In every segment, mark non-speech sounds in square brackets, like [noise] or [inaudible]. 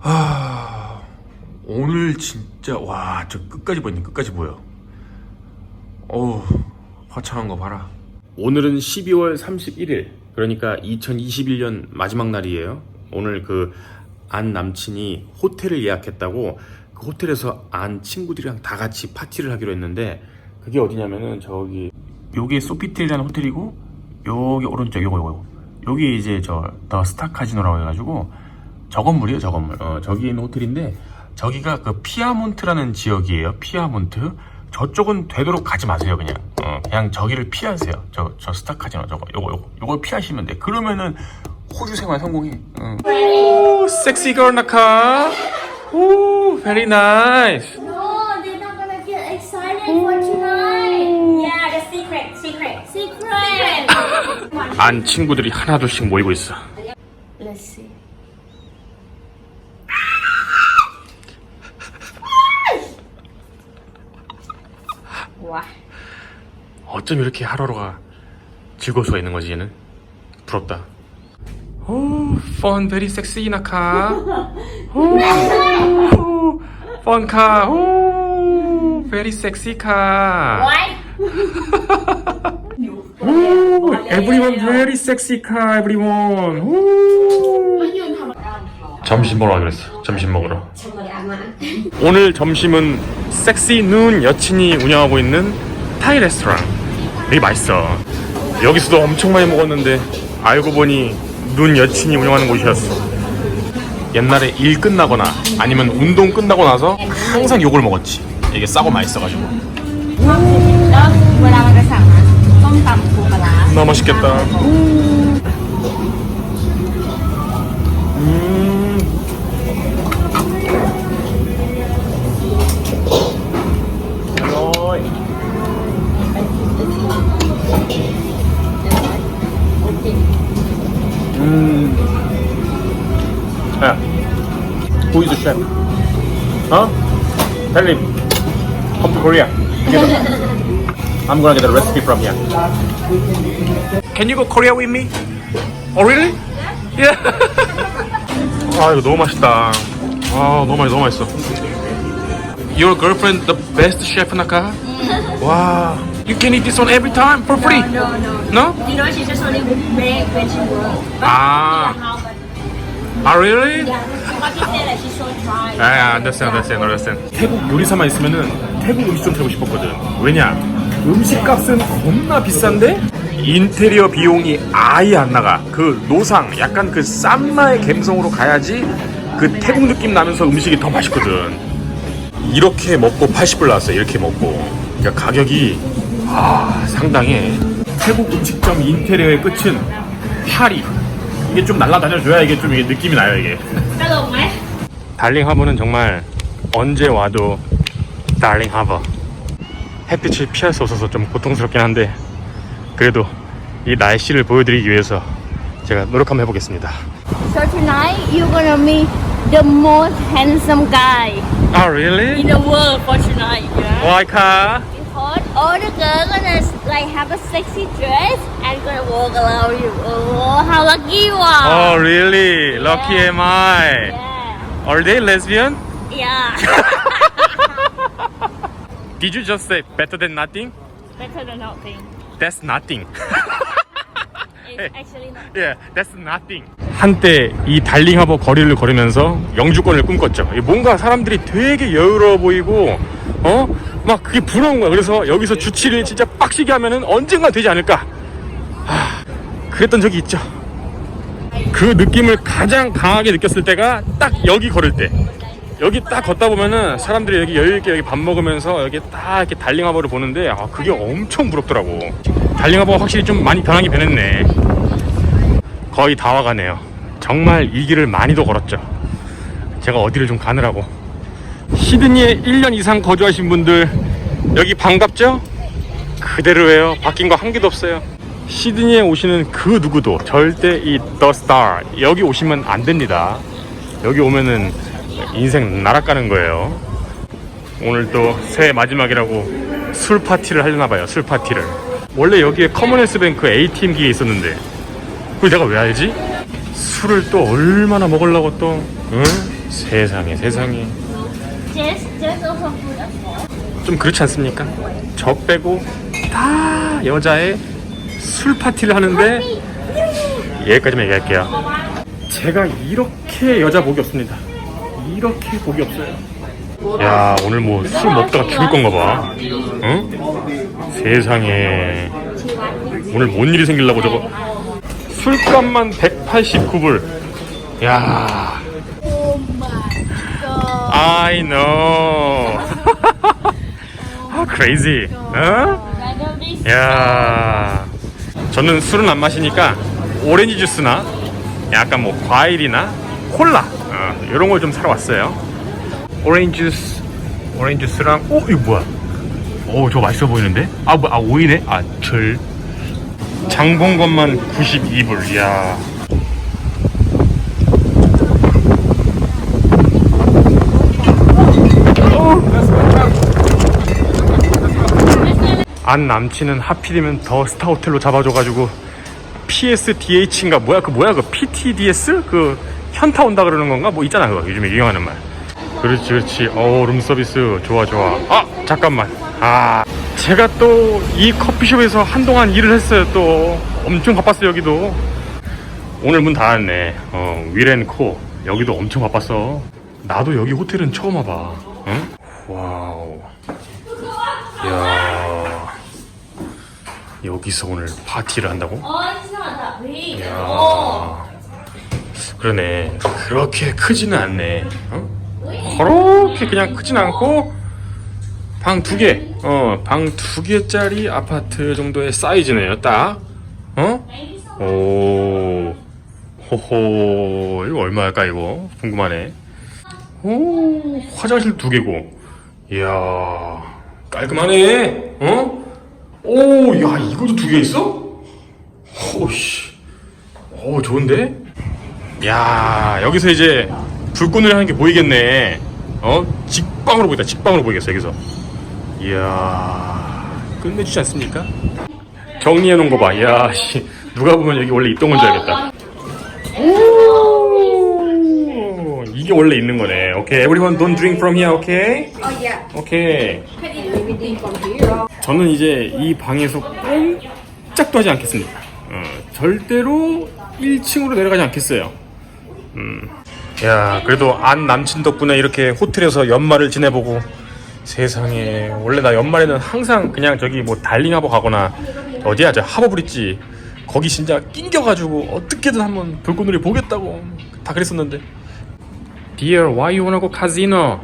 아, 오늘 진짜 와 저 끝까지 보이네 끝까지 보여. 어우 화창한 거 봐라. 오늘은 12월 31일 그러니까 2021년 마지막 날이에요. 오늘 그 안 남친이 호텔을 예약했다고 그 호텔에서 안 친구들이랑 다 같이 파티를 하기로 했는데 그게 어디냐면은 저기 요게 소피텔이라는 호텔이고 여기 오른쪽 요거 요거 여기 이제 저 더 스타 카지노라고 해가지고 저 건물이에요 저 건물. 어, 저기 있는 호텔인데 저기가 그 피아몬트라는 지역이에요 피아몬트. 저쪽은 되도록 가지 마세요 그냥. 어, 그냥 저기를 피하세요. 저, 저 스타 카지노 저거 요거 요거. 요걸 피하시면 돼. 그러면은 호주 생활 성공해. 응. 오 섹시 걸 나카. 오 nice. No, they're not gonna get excited for tonight. Yeah, the secret, secret, secret. 안 친구들이 하나둘씩 모이고 있어. Let's see. 와. 어쩜 이렇게 하루하루가 즐거울 수가 있는 거지 얘는? 부럽다. 오, 펀 베리 섹시 나카. 오, 펀카. 오, 베리 섹시 카 오, [laughs] [laughs] everyone very sexy car everyone. 오. 점심 먹으러 가기로 했어. 점심 먹으러. 오늘 점심은 섹시 눈 여친이 운영하고 있는 타이 레스토랑 되게 맛있어. 여기서도 엄청 많이 먹었는데 알고 보니 눈 여친이 운영하는 곳이었어. 옛날에 일 끝나거나 아니면 운동 끝나고 나서 항상 요걸 먹었지. 이게 싸고 맛있어가지고 존나 맛있겠다. 음. 음. 야, 보이즈 셰프. 어? 달림. 컴퓨 코리아. [laughs] I'm gonna get the recipe from here. Can you go Korea with me? Oh really? Yeah. 아 이거 너무 맛있다. 아 너무 맛있어 너무 맛있어. Your girlfriend the best chef naka? 와. You can eat this one every time for free. No, no. No? You know, she just only make when she works. 아. How, but 아 really? yeah, but she said that she's so dry. 아, understand, understand, understand. 태국 요리사만 있으면은 태국 음식 좀 해보고 싶었거든. 왜냐? 음식값은 겁나 비싼데? 인테리어 비용이 아예 안 나가. 그 노상, 약간 그 쌈마의 갬성으로 가야지 그 태국 느낌 나면서 음식이 더 맛있거든. 이렇게 먹고 80불 나왔어. 이렇게 먹고. 그러니까 가격이 아 상당해. 태국 음식점 인테리어의 끝은 파리. 이게 좀 날라다녀줘야 이게 좀 이게 느낌이 나요 이게. 달링 하버는 정말 언제 와도 달링 하버. 햇빛을 피할 수 없어서 좀 고통스럽긴 한데 그래도 이 날씨를 보여드리기 위해서 제가 노력 한번 해보겠습니다 So tonight you're gonna meet the most handsome guy 아 really? in the world for tonight. Yeah. Why car? Because all the girls gonna like have a sexy dress and gonna walk around you. Oh, how lucky you Oh are! really? Lucky am I Yeah. Are they lesbian? Yeah. Did you just say better than nothing? Better than nothing. That's nothing [laughs] It's actually not. Yeah, that's nothing. 한때 이 달링 하버 거리를 걸으면서 영주권을 꿈꿨죠. 이 뭔가 사람들이 되게 여유로워 보이고, 어? 막 그게 부러운 거야. 그래서 여기서 주치를 진짜 빡시게 하면은 언젠가 되지 않을까. 하, 그랬던 적이 있죠. 그 느낌을 가장 강하게 느꼈을 때가 딱 여기 걸을 때. 여기 딱 걷다 보면은 사람들이 여기 여유있게 여기 밥 먹으면서 여기 딱 이렇게 달링하버를 보는데, 아, 그게 엄청 부럽더라고. 달링하버가 확실히 좀 많이 변하긴 변했네. 거의 다 와가네요. 정말 이 길을 많이도 걸었죠. 제가 어디를 좀 가느라고. 시드니에 1년 이상 거주하신 분들 여기 반갑죠? 그대로예요. 바뀐 거 한 개도 없어요. 시드니에 오시는 그 누구도 절대 이 Star 여기 오시면 안 됩니다. 여기 오면은 인생 날아가는 거예요. 오늘 또 새해 마지막이라고 술 파티를 하려나 봐요. 술 파티를. 원래 여기에 커먼웰스 뱅크 ATM기에 있었는데 그걸 내가 왜 알지? 술을 또 얼마나 먹으려고 또 응? 세상에 세상에. 좀 그렇지 않습니까? 저 빼고 다 여자의 술 파티를 하는데 여기까지만 얘기할게요. 제가 이렇게 여자 복이 없습니다. 이렇게 복이 없어요. 야 오늘 뭐 술 먹다가 죽을 건가 봐. 응? 세상에 오늘 뭔 일이 생기려고 저거 술값만 189불. 야. I know. [laughs] 아, crazy. 어? 야. 저는 술은 안 마시니까 오렌지 주스나 약간 뭐 과일이나 콜라 어, 이런 걸 좀 사러 왔어요. 오렌지 주스, 오렌지 주스랑 오 이거 뭐야? 오 저거 맛있어 보이는데? 아, 뭐, 아 오이네? 아 절. 장 본 것만 92불. 이야. 안 남친은 하필이면 더 스타 호텔로 잡아줘가지고 PSDH인가 뭐야 그 뭐야 그 PTDS 그 현타 온다 그러는 건가? 뭐 있잖아 그거. 요즘에 유행하는 말. 그렇지 그렇지. 어 룸서비스. 좋아 좋아. 아 잠깐만. 아 제가 또 이 커피숍에서 한동안 일을 했어요 또. 엄청 바빴어 여기도. 오늘 문 닫았네. 어 위렌코. 여기도 엄청 바빴어. 나도 여기 호텔은 처음 와봐. 응? 와우. 야. 여기서 오늘 파티를 한다고? That big. 야. Oh. 그러네 그렇게 크지는 않네 어? 그렇게 그냥 크진 않고 방 두 개, 어, 방 두 개짜리 아파트 정도의 사이즈네요, 딱. 어? 오, 호호, 이거 얼마일까, 이거? 궁금하네. 오, 화장실 두 개고. 이야, 깔끔하네, 어? 오, 야, 이것도 두 개 있어? 호씨, 오, 좋은데? 야, 여기서 이제 불꽃놀이 하는 게 보이겠네. 어? 직방으로 보이다, 직방으로 보이겠어, 여기서. 이야, 끝내주지 않습니까? 정리해 놓은 거 봐. 이야, 씨. 누가 보면 여기 원래 있던 건 줄 알겠다. 오, 이게 원래 있는 거네. 오케이, everyone don't drink from here, 오케이? Oh 오케이. here. 저는 이제 이 방에서 꼼짝도 하지 않겠습니다. 어, 절대로 1층으로 내려가지 않겠어요. 음. 야, 그래도 안 남친 덕분에 이렇게 호텔에서 연말을 지내보고 세상에 원래 나 연말에는 항상 그냥 저기 뭐 달링하고 가거나 어디야 저 하버브릿지 거기 진짜 낑겨가지고 어떻게든 한번 불꽃놀이 보겠다고 다 그랬었는데 Dear, why you wanna go casino?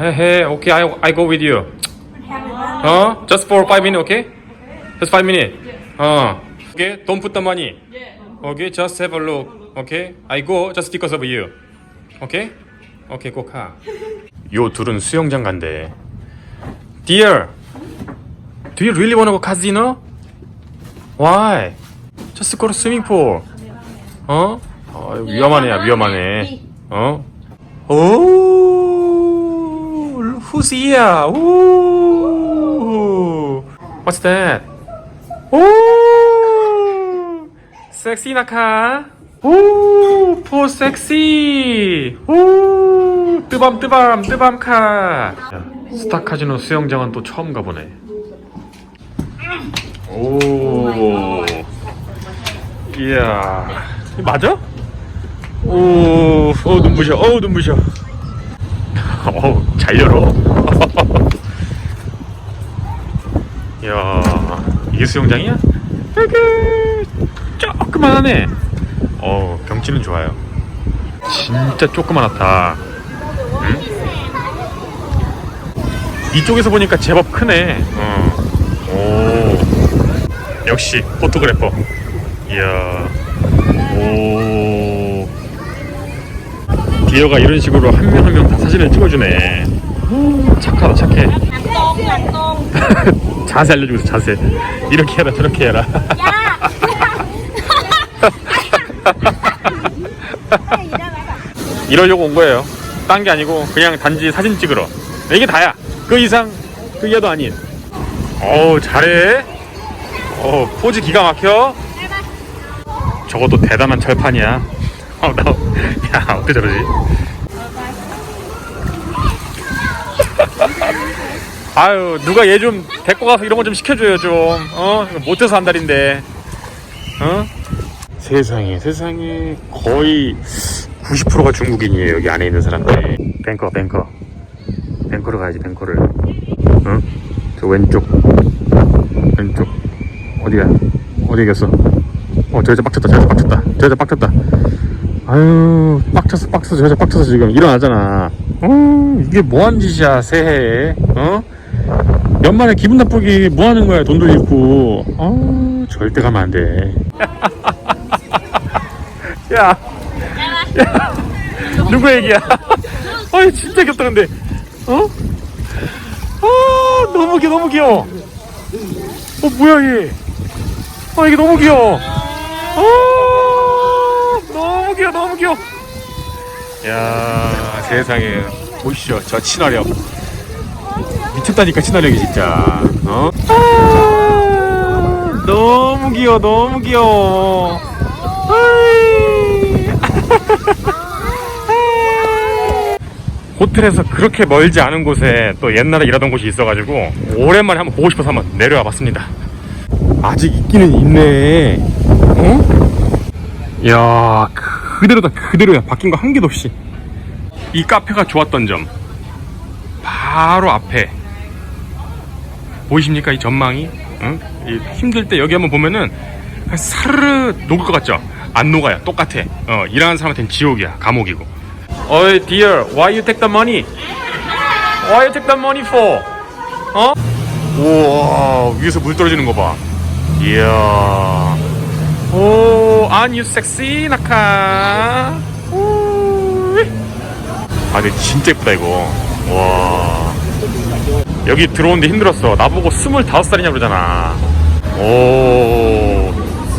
헤헤, okay, I, I go with you. 어? Just for five minutes, okay? Just five minutes. 어. Okay, don't put the money. Okay, just have a look. Okay, I go just because of you. Okay? Okay, go 가. 요 둘은 수영장 간대. Dear, do you really wanna go casino? Why? Just go to swimming pool. 어? 어 위험하네, 위험하네. 어? 오, who's here? 오, what's that? 오, 섹시 나카. 오, 포 섹시. 오, 뜨밤 뜨밤 뜨밤 카. 야, 스타 카지노 수영장은 또 처음 가보네. 오, 이야, 맞아? 오, 어 눈부셔, 어 눈부셔. [laughs] 어, 잘 열어. [laughs] 야, 이게 수영장이야? 이게 조그만하네. 어, 경치는 좋아요. 진짜 조그만하다. 응? 이쪽에서 보니까 제법 크네. 어. 오, 역시 포토그래퍼. 이야, 오. 디어가 이런 식으로 한 명 한 명 다 사진을 찍어주네. 오, 착하다, 착해. [laughs] 자세 알려주고 자세. 이렇게 해라, 저렇게 해라. [laughs] 이러려고 온 거예요. 딴 게 아니고 그냥 단지 사진 찍으러. 이게 다야. 그 이상 그 이하도 아닌. 어우 잘해 어 포즈 기가 막혀 저것도 대단한 철판이야 [laughs] 어, 나, 야 어떻게 저러지 [laughs] 아유 누가 얘 좀 데리고 가서 이런 거 좀 시켜줘요 좀 어 못해서 한 달인데 어 세상에 세상에 거의 90%가 중국인이에요 여기 안에 있는 사람들. 뱅커 뱅커. 뱅커로 가야지 뱅커를. 어? 저 왼쪽. 왼쪽. 어디야 어디 갔어? 어저 여자 빡쳤다 저 여자 빡쳤다. 저 여자 빡쳤다. 아유 빡쳤어 빡쳤어. 저 여자 빡쳤어 지금 일어나잖아. 어 이게 뭐하는 짓이야 새해에 어? 연말에 기분 나쁘게 뭐 하는 거야 돈도 잃고. 어 절대 가면 안돼 [laughs] 야, 야. 누구 얘기야? [laughs] 어이 진짜 귀엽다 근데. 어? 아 너무 귀여워 너무 귀여워. 어 뭐야 얘? 아 이게 너무 귀여워. 아 너무 귀여워 너무 귀여워. 야 세상에. 보시죠? 저 친화력. 미쳤다니까 친화력이 진짜. 어? 아, 너무 귀여워 너무 귀여워. 아이. [laughs] 호텔에서 그렇게 멀지 않은 곳에 또 옛날에 일하던 곳이 있어가지고 오랜만에 한번 보고 싶어서 한번 내려와 봤습니다. 아직 있기는 있네. 어? 야 그대로다 그대로야. 바뀐 거 한 개도 없이. 이 카페가 좋았던 점. 바로 앞에. 보이십니까? 이 전망이? 응? 이 힘들 때 여기 한번 보면은 사르르 녹을 것 같죠 안 녹아요. 똑같아. 어, 일하는 사람한테는 지옥이야. 감옥이고. 어이 dear why you take the money? Why you take the money for? 어? 우와 위에서 물 떨어지는 거 봐. 이야. 오 aren't you sexy 나카 우. 아 근데 진짜 예쁘다 이거. 와. 여기 들어오는데 힘들었어. 나보고 25살이냐 그러잖아. 오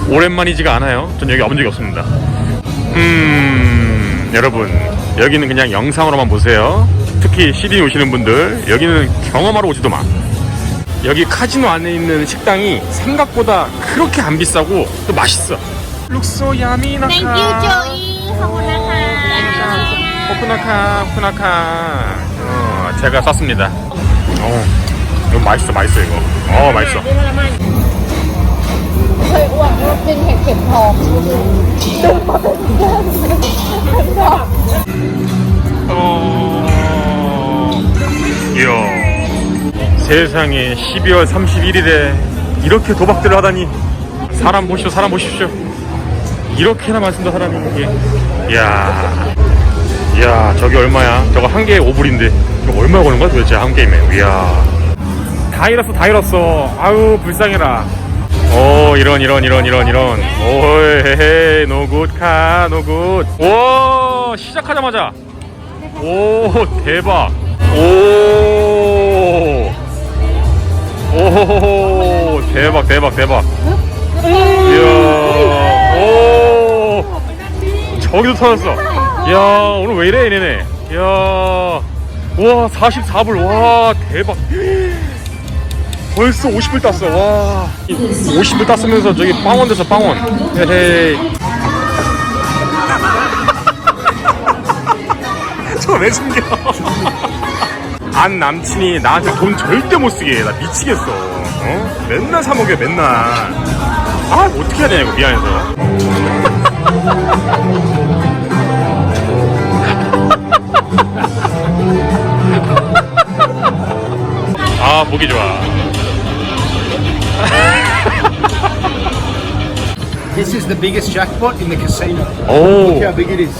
오랜만이지가 않아요. 전 여기 와본 적이 없습니다. 음, 여러분. 여기는 그냥 영상으로만 보세요. 특히 시드니 오시는 분들, 여기는 경험하러 오지도 마. 여기 카지노 안에 있는 식당이 생각보다 그렇게 안 비싸고 또 맛있어. 룩소야미나카. Thank 호쿠나카. 호쿠나카, 호쿠나카. 제가 쐈습니다. 어, 이거 맛있어, 맛있어, 이거. 어, 맛있어. เคยอ้วนว่าเป็นเห็ดเข็มทองตื่นมาเป็นแก้มเข็มทอง 어... 이야 세상에 12월 31일에 이렇게 도박들을 하다니 사람 보십시오 사람 보십시오 이렇게나 많습니다 사람이 이게 이야 이야 저기 얼마야 저거 한 개에 5불인데 저거 얼마 거는 거야 도대체 한 게임에 이야 다 잃었어 다 잃었어 아유 불쌍해라 오 이런 이런 이런 이런 이런 오헤헤 노굿 카 노굿 오 시작하자마자 오 대박 오 오, 대박, 대박, 대박. 이야, 오, 저기도 터졌어. 이야, 오늘 왜 이래, 얘네네. 이야, 와, 44불, 와, 대박. 벌써 50불 땄어, 와. 50불 땄으면서 저기 빵원 됐어, 빵원. 헤헤이. [laughs] 저 왜 숨겨? 안 남친이 나한테 돈 절대 못 쓰게 해. 나 미치겠어. 어? 맨날 사 먹여, 맨날. 아, 뭐 어떻게 해야 되냐, 이거 미안해서. [laughs] 아, 보기 좋아. this is the biggest jackpot in the casino. Oh. Look how big it is.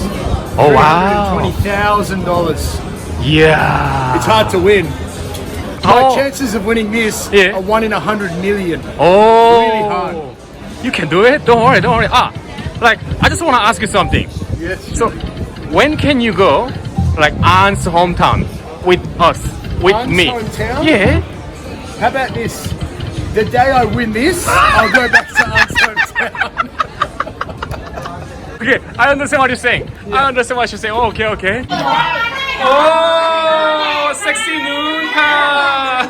Oh, wow. $20,000. Yeah. It's hard to win. My oh. chances of winning this yeah. are one in a hundred million. Oh, really hard. You can do it. Don't worry. Don't worry. Ah, like I just want to ask you something. Yes. So, when can you go, like Anne's hometown, with us, with Anne's me? Hometown? Yeah. How about this? The day I win this, I'll go back to Aunt's hometown. [laughs] Okay, I understand what you're saying. I understand what you're saying. Oh, okay, okay. Oh, sexy 눈카.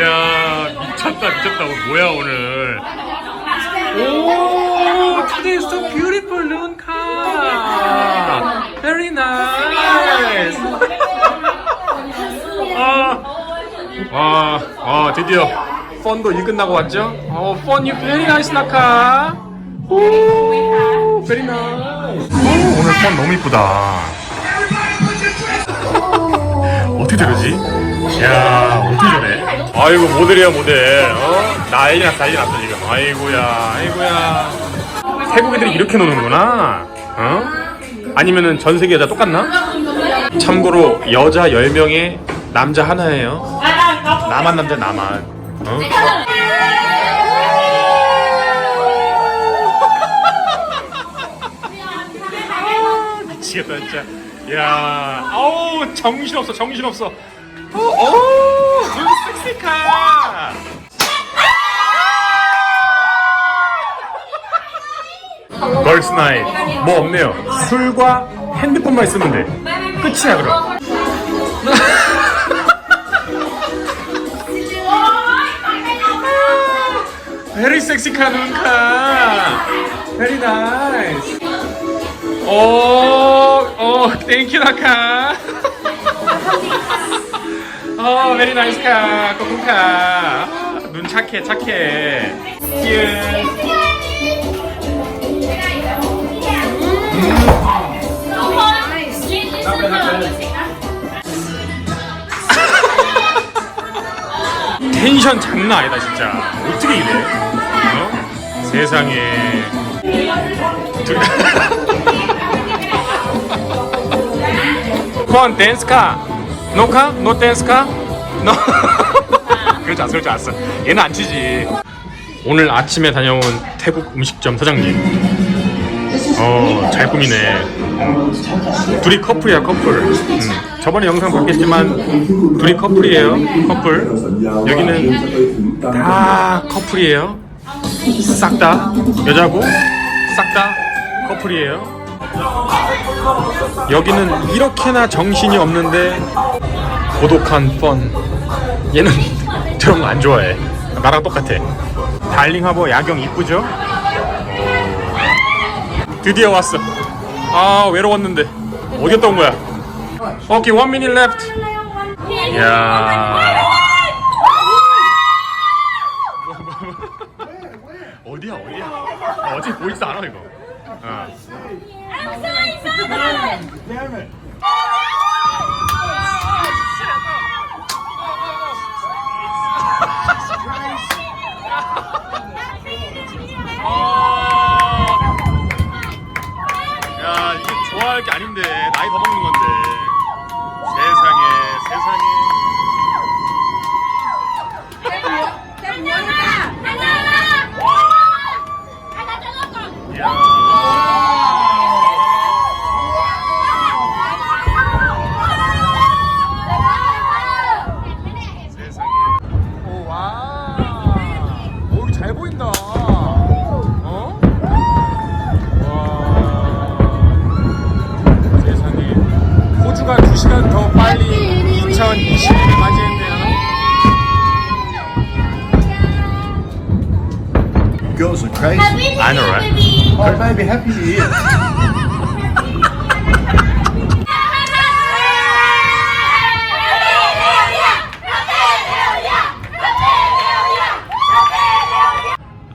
야 미쳤다 미쳤다 어, 뭐야 오늘 [laughs] 오 today is so beautiful 룬카 very nice 와, 아 드디어 펀도 일 끝나고 왔죠? 어, 펀이 very nice 나카 오 very nice 오, 오늘 펀 너무 이쁘다 어떻게 저러지? 야 어떻게 저래? 아이고 모델이야 모델 어? 난리 났어 난리 났어 지금 아이고야 아이고야 태국 애들이 이렇게 노는구나 어? 아니면은 전 세계 여자 똑같나? 참고로 여자 10명에 남자 하나예요 나만 남자 나만. 어? 미치겠다 진짜. 야 아우 정신 없어 정신 없어. 어, 오 섹시카 걸스 나이 뭐 없네요. 술과 핸드폰만 있으면 돼. 끝이야 그럼 Very sexy 카눈카 Very nice 오, 오, thank you 나카 어, very nice 카 코쿤카 눈 착해 착해 Cheers 텐션 장난 아니다 진짜 어떻게 이래 어? 세상에. 둘... 콘 댄스카 노카? 노 댄스카? 노 그러지 않았어 그러지 않았어. 얘는 안 치지. 오늘 아침에 다녀온 태국 음식점 사장님. 어 잘 꾸미네. 어. 둘이 커플이야 커플. 음. 저번에 영상 봤겠지만 둘이 커플이에요 커플. 여기는 다 커플이에요 싹 다? 여자고? 싹 다? 커플이에요? 여기는 이렇게나 정신이 없는데 고독한 펀. 얘는 [laughs] 저런 거 안 좋아해. 나랑 똑같아. 달링 하버 야경 이쁘죠? 드디어 왔어. 아 외로웠는데. 어디 갔다 온 거야? 오케이 minute left. 이야. 어디야 어디야 어디 보이지도 않아 이거? 어. 야 이게 좋아할 게 아닌데. 나이 더 먹는 건데 빨리 2020년을 맞이했네요 Girls are crazy. I know right? Oh, baby, happy New Year.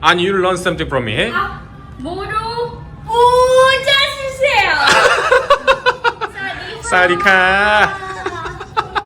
And you learn something from me, hey? 모두 부자 주세요. 사리카